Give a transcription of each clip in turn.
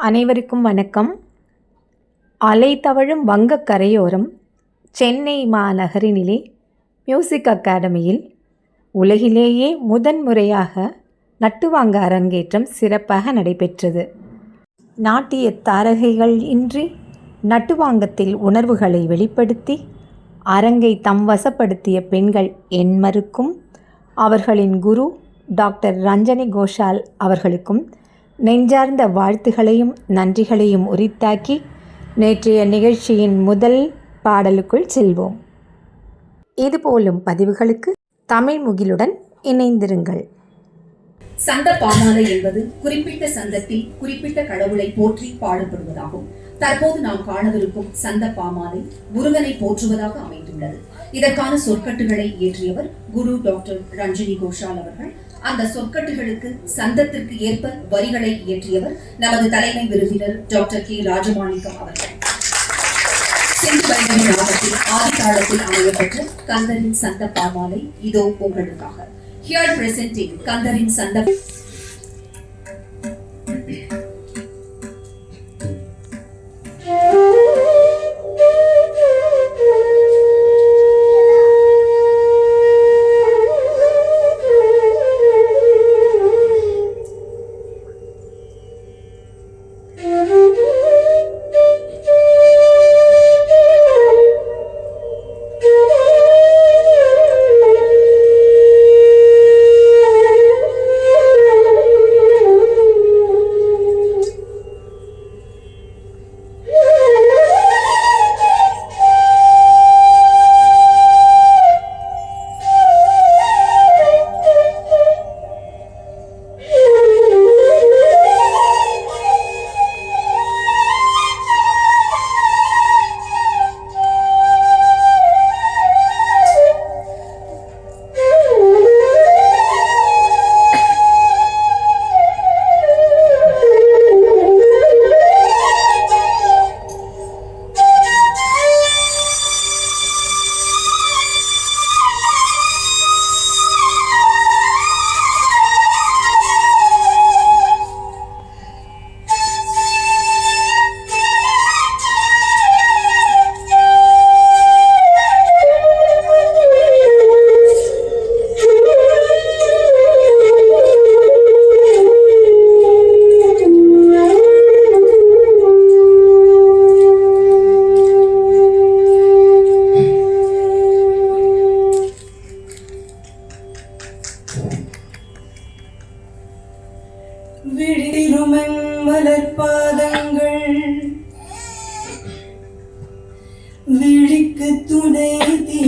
அனைவருக்கும் வணக்கம். அலை தவழும் வங்கக் கரையோரம் சென்னை மாநகரினிலே மியூசிக் அகாடமியில் உலகிலேயே முதன்முறையாக நட்டுவாங்க அரங்கேற்றம் சிறப்பாக நடைபெற்றது. நாட்டிய தாரகைகள் இன்றி நட்டுவாங்கத்தில் உணர்வுகளை வெளிப்படுத்தி அரங்கை தம் வசப்படுத்திய பெண்கள் எண்மருக்கும் அவர்களின் குரு டாக்டர் ரஞ்சனி கோஷால் அவர்களுக்கும் நெஞ்சார்ந்த வாழ்த்துகளையும் நன்றிகளையும் உரித்தாக்கி நேற்றைய நிகழ்ச்சியின் முதல் பாடலுக்குள் செல்வோம். இதுபோலும் பதிவுகளுக்கு தமிழ் முகிலுடன் இணைந்திருங்கள். சந்த பாமாலை என்பது குறிப்பிட்ட சந்தத்தில் குறிப்பிட்ட கடவுளை போற்றி பாடப்படுவதாகும். தற்போது நாம் காணவிருக்கும் சந்த பாமாலை முருகனை போற்றுவதாக அமைந்துள்ளது. இதற்கான சொற்கட்டுகளை இயற்றியவர் குரு டாக்டர் ரஞ்சினி கோஷால் அவர்கள். அந்த சொற்கட்டுகளுக்கு சந்தத்திற்கு ஏற்ப வரிகளை இயற்றியவர் நமது தலைமை விருதினர் டாக்டர் கே. ராஜமாணிக்கம் அவர்கள். சென்று பைரவி ராகத்தில் ஆதித்தாளத்தில் அமையப்பெற்ற கந்தரின் சந்த பாமாலை இதோ உங்களுக்காக. ஹியர் பிரசன்டிங் கந்தரின் சந்த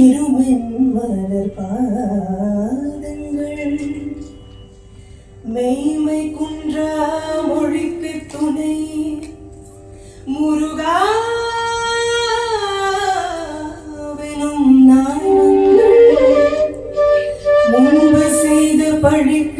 தீருமென் மலர்பாதங்கள் மெய்மை குன்றா மொழிக்கு துணை. முருகாவெனும் நாமங்கள் முன்பு செய்த பழிக்கு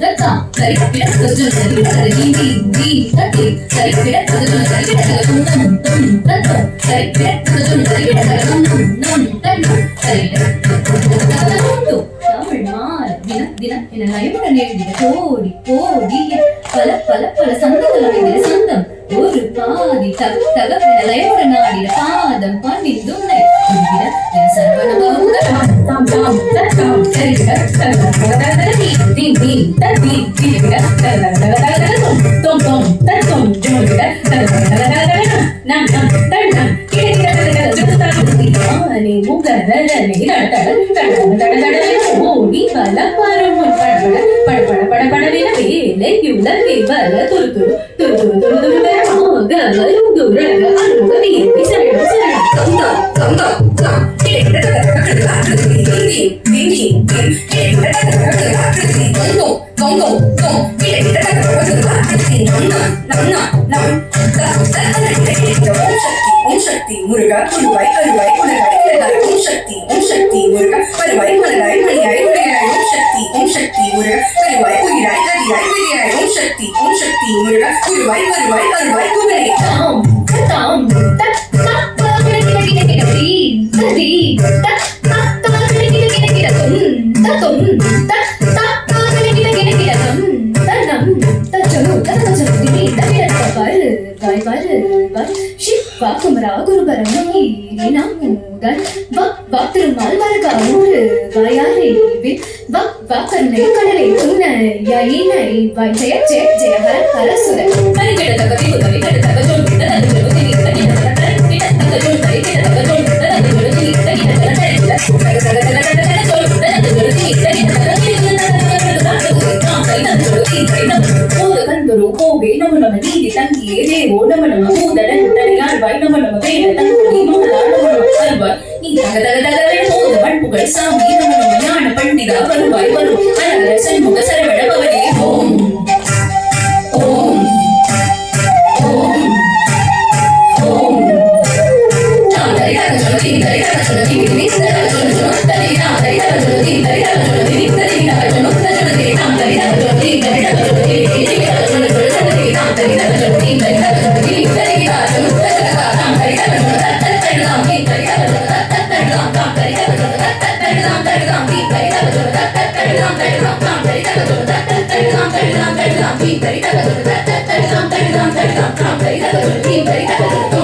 இந்த தா சரி கிட கொஞ்சம் சரி. சரி நீ நீ நீ தட்டி சரி கிட கொஞ்சம் சரி கிட கொஞ்சம் தும் தட்டு சரி கிட கொஞ்சம் சரி கிட கொஞ்சம் நம் தட்டு சரி தின தின என நயமுடன் எழுதிய கோடி கோடிய பல பல பல சந்தங்கள் அமைந்திட சந்தம் ஒரு பாதி தக தக என லயமுடன் பாதம் பண்ணின் துணை சரவண ஓடி பல பரமுன் படபட படபட படபடவென வேலை உலகை வர துரு துரு துரு துரு துரு துரு தரமாக அருந்துரக அருக வேண்டி சரணம் சரணம் கந்தா கந்தா கந்தா நன்னா நன்னா நம் ओम शक्ति मुर्गा कुलवाई अरुवाई कुलगाई कुलगाई ओम शक्ति ओम शक्ति मुर्गा परवाई कुलगाई मणियाई कुलगाई ओम शक्ति ओम शक्ति मुर्गा परवाई कुलगाई अरियाई कुलगाई ओम शक्ति ओम शक्ति मुर्गा कुलवाई परवाई अरुवाई कुलगाई ताम ताम तक तक तक लगी लगी लगी री री तक तक तक लगी लगी लगी तुम तक तुम तक तक பர் வாய் பர் வர் சிவா குமரா குருபரம் நமீரினாமுதன் வக் வக் திருமால் வரகா ஊரு வயாரே வில் வக் வக் கண்ணை கடலை துணை யயினை வாய் ஜெய ஜெய ஜெய ஹர ஹர சுர நம நம பூதடன் தனியார் வை நம நம வேட தங்கி மங்களா நம நம கல்வாய் நீ தக தக தக தக போத வன்புகள் சாமி நம தக தக தாம் தாம் தரி தக ஜோல் தக தக தாம் தரி தாம் திவி தரி தக ஜோல் தக தக தாம் தரி தாம் தாம் தரி தக ஜோல் தக தக தாம் தரி தாம் தரி தாம் திவி தரி தக ஜோல் தக தக தாம் தரி தாம் தரி தாம் தாம் தரி